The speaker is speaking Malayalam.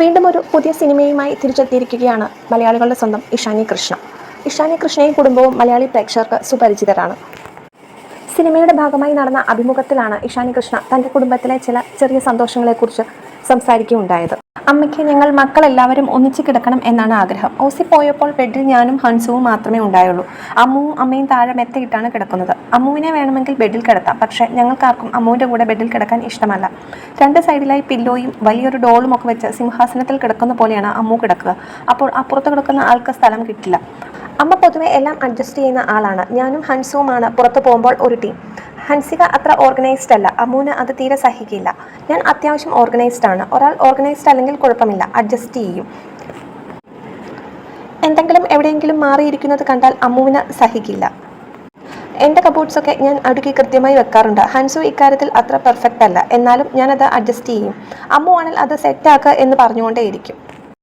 വീണ്ടും ഒരു പുതിയ സിനിമയുമായി തിരിച്ചെത്തിയിരിക്കുകയാണ് മലയാളികളുടെ സ്വന്തം ഇഷാനി കൃഷ്ണ. ഇഷാനി കൃഷ്ണയും കുടുംബവും മലയാളി പ്രേക്ഷകർക്ക് സുപരിചിതരാണ്. സിനിമയുടെ ഭാഗമായി നടന്ന അഭിമുഖത്തിലാണ് ഇഷാനി കൃഷ്ണ തന്റെ കുടുംബത്തിലെ ചില ചെറിയ സന്തോഷങ്ങളെക്കുറിച്ച് സംസാരിക്കുകയുണ്ടായത്. അമ്മയ്ക്ക് ഞങ്ങൾ മക്കളെല്ലാവരും ഒന്നിച്ച് കിടക്കണം എന്നാണ് ആഗ്രഹം. ഓസി പോയപ്പോൾ ബെഡിൽ ഞാനും ഹൻസുവും മാത്രമേ ഉണ്ടായുള്ളൂ. അമ്മുവും അമ്മയും താഴെ മെത്തയിട്ടാണ് കിടക്കുന്നത്. അമ്മുവിനെ വേണമെങ്കിൽ ബെഡിൽ കിടത്താം പക്ഷേ ഞങ്ങൾക്കാർക്കും അമ്മുവിന്റെ കൂടെ ബെഡിൽ കിടക്കാൻ ഇഷ്ടമല്ല. രണ്ട് സൈഡിലായി പില്ലോയും വലിയൊരു ഡോളും ഒക്കെ വെച്ച് സിംഹാസനത്തിൽ കിടക്കുന്ന പോലെയാണ് അമ്മു കിടക്കുക. അപ്പോൾ അപ്പുറത്ത് കിടക്കുന്ന ആൾക്ക് സ്ഥലം കിട്ടില്ല. അമ്മ പൊതുവെ എല്ലാം അഡ്ജസ്റ്റ് ചെയ്യുന്ന ആളാണ്. ഞാനും ഹൻസുവുമാണ് പുറത്ത് പോകുമ്പോൾ ഒരു ടീം ഹൻസിക അത്ര ഓർഗനൈസ്ഡ് അല്ല. അമൂന അത് തീരെ സഹിക്കില്ല. ഞാൻ അത്യാവശ്യം ഓർഗനൈസ്ഡ് ആണ്. ഒരാൾ ഓർഗനൈസ്ഡ് അല്ലെങ്കിൽ കുഴപ്പമില്ല. അഡ്ജസ്റ്റ് ചെയ്യും. എന്തെങ്കിലും എവിടെയെങ്കിലും മാറിയിരിക്കുന്നത് കണ്ടാൽ അമ്മുവിന് സഹിക്കില്ല. എന്റെ കബോർഡ്സൊക്കെ ഞാൻ അടുക്കി കൃത്യമായി വെക്കാറുണ്ട്. ഹൻസു ഇക്കാര്യത്തിൽ അത്ര പെർഫെക്റ്റ് അല്ല. എന്നാലും ഞാനത് അഡ്ജസ്റ്റ് ചെയ്യും. അമ്മുവാണെങ്കിൽ അത് സെറ്റാക്കുക എന്ന് പറഞ്ഞുകൊണ്ടേയിരിക്കും.